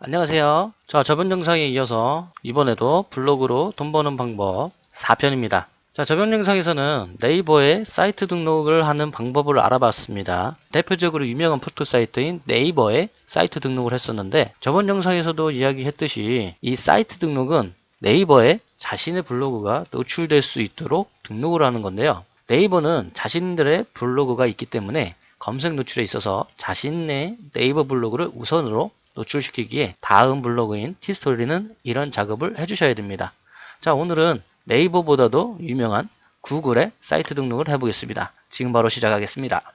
안녕하세요. 자, 저번 영상에 이어서 이번에도 블로그로 돈 버는 방법 4편입니다. 자, 저번 영상에서는 네이버에 사이트 등록을 하는 방법을 알아봤습니다. 대표적으로 유명한 포토 사이트인 네이버에 사이트 등록을 했었는데 저번 영상에서도 이야기했듯이 이 사이트 등록은 네이버에 자신의 블로그가 노출될 수 있도록 등록을 하는 건데요. 네이버는 자신들의 블로그가 있기 때문에 검색 노출에 있어서 자신의 네이버 블로그를 우선으로 노출시키기에 다음 블로그인 히스토리는 이런 작업을 해주셔야 됩니다. 자, 오늘은 네이버보다도 유명한 구글의 사이트 등록을 해보겠습니다. 지금 바로 시작하겠습니다.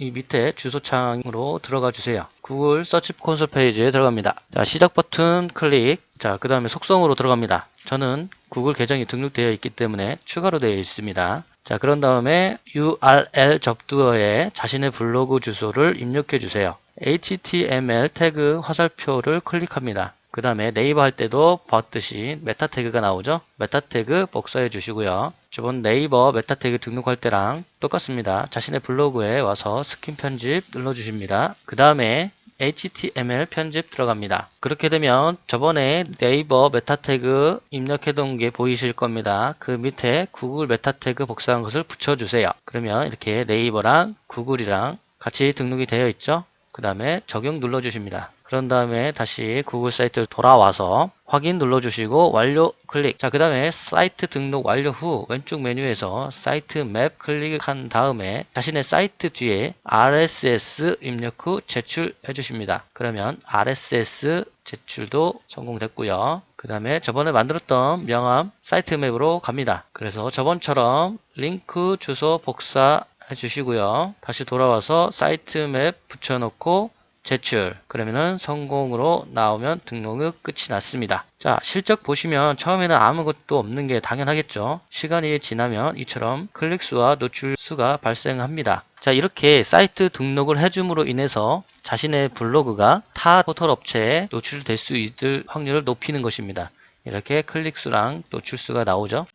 이 밑에 주소창으로 들어가 주세요. 구글 서치 콘솔 페이지에 들어갑니다. 자, 시작 버튼 클릭. 자, 그 다음에 속성으로 들어갑니다. 저는 구글 계정이 등록되어 있기 때문에 추가로 되어 있습니다. 자, 그런 다음에 URL 접두어에 자신의 블로그 주소를 입력해 주세요. HTML 태그 화살표를 클릭합니다. 그 다음에 네이버 할 때도 봤듯이 메타 태그가 나오죠? 메타 태그 복사해 주시고요. 저번 네이버 메타 태그 등록할 때랑 똑같습니다. 자신의 블로그에 와서 스킨 편집 눌러 주십니다. 그 다음에 HTML 편집 들어갑니다. 그렇게 되면 저번에 네이버 메타 태그 입력해 둔 게 보이실 겁니다. 그 밑에 구글 메타 태그 복사한 것을 붙여주세요. 그러면 이렇게 네이버랑 구글이랑 같이 등록이 되어 있죠? 그 다음에 적용 눌러주십니다. 그런 다음에 다시 구글 사이트 돌아와서 확인 눌러주시고 완료 클릭. 자, 그 다음에 사이트 등록 완료 후 왼쪽 메뉴에서 사이트 맵 클릭한 다음에 자신의 사이트 뒤에 RSS 입력 후 제출해 주십니다. 그러면 RSS 제출도 성공됐고요. 그 다음에 저번에 만들었던 명함 사이트 맵으로 갑니다. 그래서 저번처럼 링크 주소 복사 해주시고요. 다시 돌아와서 사이트 맵 붙여놓고 제출 그러면은 성공으로 나오면 등록이 끝이 났습니다. 자 실적 보시면 처음에는 아무것도 없는 게 당연하겠죠. 시간이 지나면 이처럼 클릭수와 노출 수가 발생합니다. 자 이렇게 사이트 등록을 해줌으로 인해서 자신의 블로그가 타 포털 업체에 노출될 수 있을 확률을 높이는 것입니다. 이렇게 클릭수랑 노출수가 나오죠.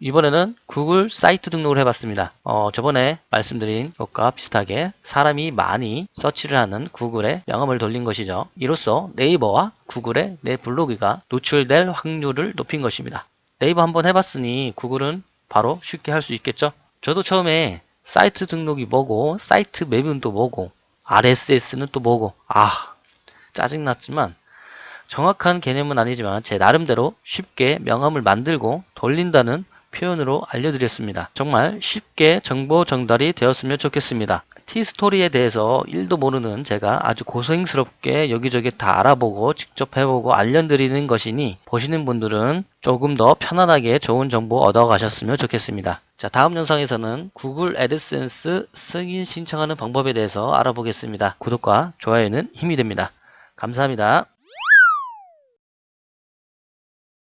이번에는 구글 사이트 등록을 해봤습니다. 어, 저번에 말씀드린 것과 비슷하게 사람이 많이 서치를 하는 구글에 명함을 돌린 것이죠. 이로써 네이버와 구글의 내 블로그가 노출될 확률을 높인 것입니다. 네이버 한번 해봤으니 구글은 바로 쉽게 할 수 있겠죠? 저도 처음에 사이트 등록이 뭐고, 사이트 맵은 또 뭐고, RSS는 또 뭐고, 아, 짜증났지만 정확한 개념은 아니지만 제 나름대로 쉽게 명함을 만들고 돌린다는 표현으로 알려드렸습니다. 정말 쉽게 정보 전달이 되었으면 좋겠습니다. T스토리에 대해서 1도 모르는 제가 아주 고생스럽게 여기저기 다 알아보고 직접 해보고 알려드리는 것이니 보시는 분들은 조금 더 편안하게 좋은 정보 얻어가셨으면 좋겠습니다. 자, 다음 영상에서는 구글 애드센스 승인 신청하는 방법에 대해서 알아보겠습니다. 구독과 좋아요는 힘이 됩니다. 감사합니다.